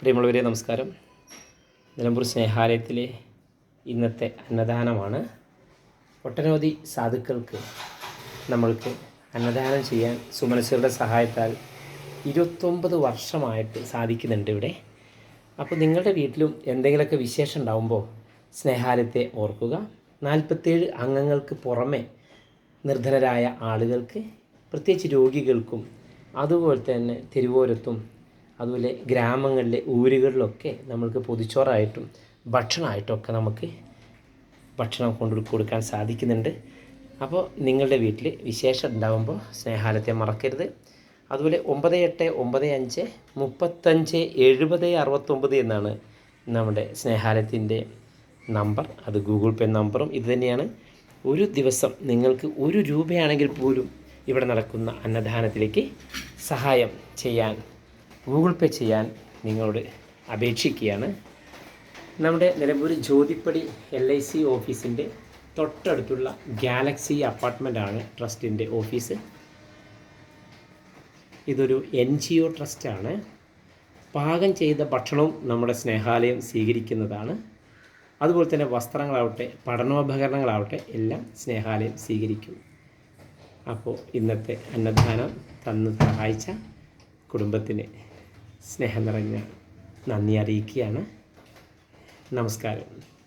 പ്രിയമുള്ളവരെ നമസ്കാരം. നിലമ്പൂർ സ്നേഹാലയത്തിലെ ഇന്നത്തെ അന്നദാനമാണ് ഒട്ടനവധി സാധുക്കൾക്ക് നമ്മൾക്ക് അന്നദാനം ചെയ്യാൻ സുമനസ്സുകളുടെ സഹായത്താൽ ഇരുപത്തൊമ്പത് വർഷമായിട്ട് സാധിക്കുന്നുണ്ട് ഇവിടെ. അപ്പോൾ നിങ്ങളുടെ വീട്ടിലും എന്തെങ്കിലുമൊക്കെ വിശേഷം ഉണ്ടാകുമ്പോൾ സ്നേഹാലയത്തെ ഓർക്കുക. നാൽപ്പത്തേഴ് അംഗങ്ങൾക്ക് പുറമെ നിർധനരായ ആളുകൾക്ക് പ്രത്യേകിച്ച് രോഗികൾക്കും അതുപോലെ തന്നെ തെരുവോരത്തും അതുപോലെ ഗ്രാമങ്ങളിലെ ഊരുകളിലൊക്കെ നമ്മൾക്ക് പൊതിച്ചോറായിട്ടും ഭക്ഷണമായിട്ടൊക്കെ നമുക്ക് ഭക്ഷണം കൊണ്ട് കൊടുക്കാൻ സാധിക്കുന്നുണ്ട്. അപ്പോൾ നിങ്ങളുടെ വീട്ടിൽ വിശേഷം ഉണ്ടാകുമ്പോൾ സ്നേഹാലത്തെ മറക്കരുത്. അതുപോലെ ഒമ്പത് എട്ട് ഒമ്പത് അഞ്ച് മുപ്പത്തഞ്ച് എഴുപത് അറുപത്തൊമ്പത് എന്നാണ് നമ്മുടെ സ്നേഹാലയത്തിന്റെ നമ്പർ. അത് ഗൂഗിൾ പേ നമ്പറും ഇത് തന്നെയാണ്. ഒരു ദിവസം നിങ്ങൾക്ക് ഒരു രൂപയാണെങ്കിൽ പോലും ഇവിടെ നടക്കുന്ന അന്നദാനത്തിലേക്ക് സഹായം ചെയ്യാൻ ഗൂഗിൾ പേ ചെയ്യാൻ നിങ്ങളോട് അപേക്ഷിക്കുകയാണ്. നമ്മുടെ Nilambur Jyothippadi L I C ഓഫീസിന്റെ തൊട്ടടുത്തുള്ള ഗാലക്സി അപ്പാർട്ട്മെന്റാണ് ട്രസ്റ്റിന്റെ ഓഫീസ്. ഇതൊരു എൻ ജി ഒ ട്രസ്റ്റാണ്. പാകം ചെയ്ത ഭക്ഷണവും നമ്മുടെ സ്നേഹാലയം സ്വീകരിക്കുന്നതാണ്. അതുപോലെ തന്നെ വസ്ത്രങ്ങളാവട്ടെ പഠനോപകരണങ്ങളാവട്ടെ എല്ലാം സ്നേഹാലയം സ്വീകരിക്കും. അപ്പോൾ ഇന്നത്തെ അന്നദാനം തന്ന് സഹായിച്ച കുടുംബത്തിന് സ്നേഹം നിറഞ്ഞ നന്ദി അറിയിക്കുകയാണ്. നമസ്കാരം.